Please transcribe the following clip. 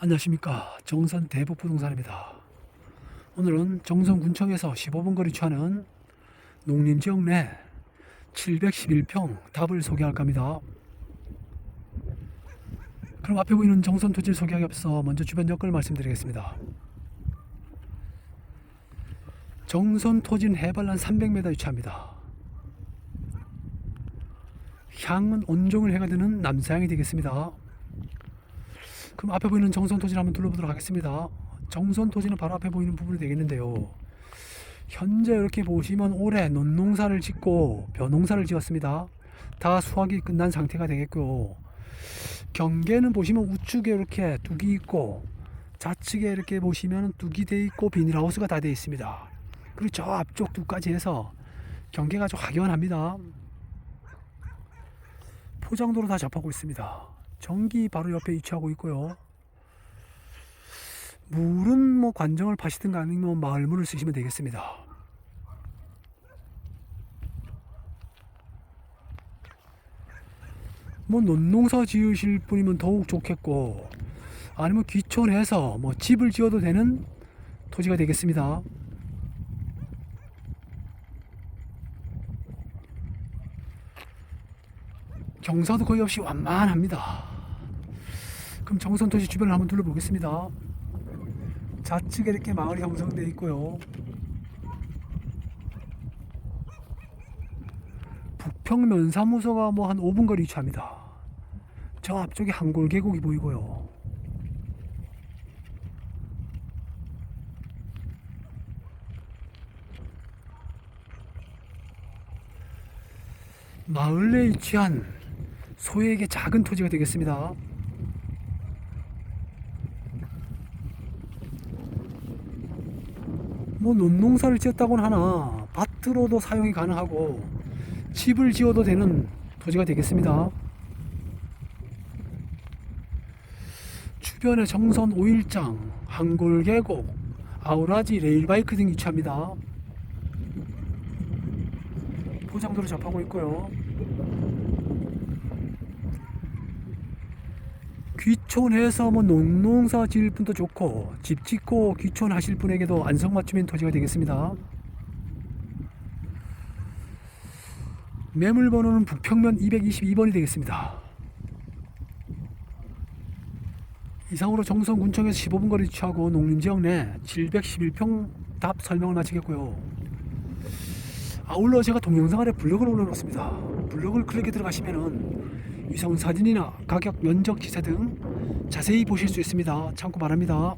안녕하십니까 정선 대북부동산입니다. 오늘은 정선군청에서 15분 거리 처하는 농림지역 내 711평 답을 소개할까 합니다. 그럼 앞에 보이는 정선 토지를 소개하기 앞서 먼저 주변 여건을 말씀드리겠습니다. 정선 토지는 해발 한 300m 위치합니다. 향은 온종을 해가 되는 남서향이 되겠습니다. 그럼 앞에 보이는 정선 토지를 한번 둘러보도록 하겠습니다. 정선 토지는 바로 앞에 보이는 부분이 되겠는데요. 현재 이렇게 보시면 올해 논농사를 짓고 벼농사를 지었습니다. 다 수확이 끝난 상태가 되겠고요. 경계는 보시면 우측에 이렇게 둑이 있고 좌측에 이렇게 보시면 둑이 돼 있고 비닐하우스가 다 되어 있습니다. 그리고 저 앞쪽 둑까지 해서 경계가 아주 확연합니다. 포장도로 다 접하고 있습니다. 전기 바로 옆에 위치하고 있고요. 물은 뭐 관정을 파시든가 아니면 마을물을 쓰시면 되겠습니다. 뭐 논농사 지으실 분이면 더욱 좋겠고 아니면 귀촌해서 뭐 집을 지어도 되는 토지가 되겠습니다. 경사도 거의 없이 완만합니다. 그럼 정선 도시 주변을 한번 둘러보겠습니다. 좌측에 이렇게 마을이 형성되어 있고요. 북평 면사무소가 뭐 한 5분 거리 위치합니다. 저 앞쪽에 한골 계곡이 보이고요. 마을 내에 위치한 소에게 작은 토지가 되겠습니다. 뭐 논농사를 지었다고는 하나 밭으로도 사용이 가능하고 집을 지어도 되는 토지가 되겠습니다. 주변에 정선 5일장, 한골계곡, 아우라지 레일바이크 등이 위치합니다. 포장도로 접하고 있고요. 귀촌해서 뭐 농농사 지을 분도 좋고 집 짓고 귀촌하실 분에게도 안성맞춤인 토지가 되겠습니다. 매물 번호는 북평면 222번이 되겠습니다. 이상으로 정선군청에서 15분 거리 위치하고 농림지역 내 711평 답 설명을 마치겠고요. 아울러 제가 동영상 아래 블로그를 올려놓습니다. 블로그를 클릭해 들어가시면은 위성 사진이나 가격, 면적, 기세 등 자세히 보실 수 있습니다. 참고 바랍니다.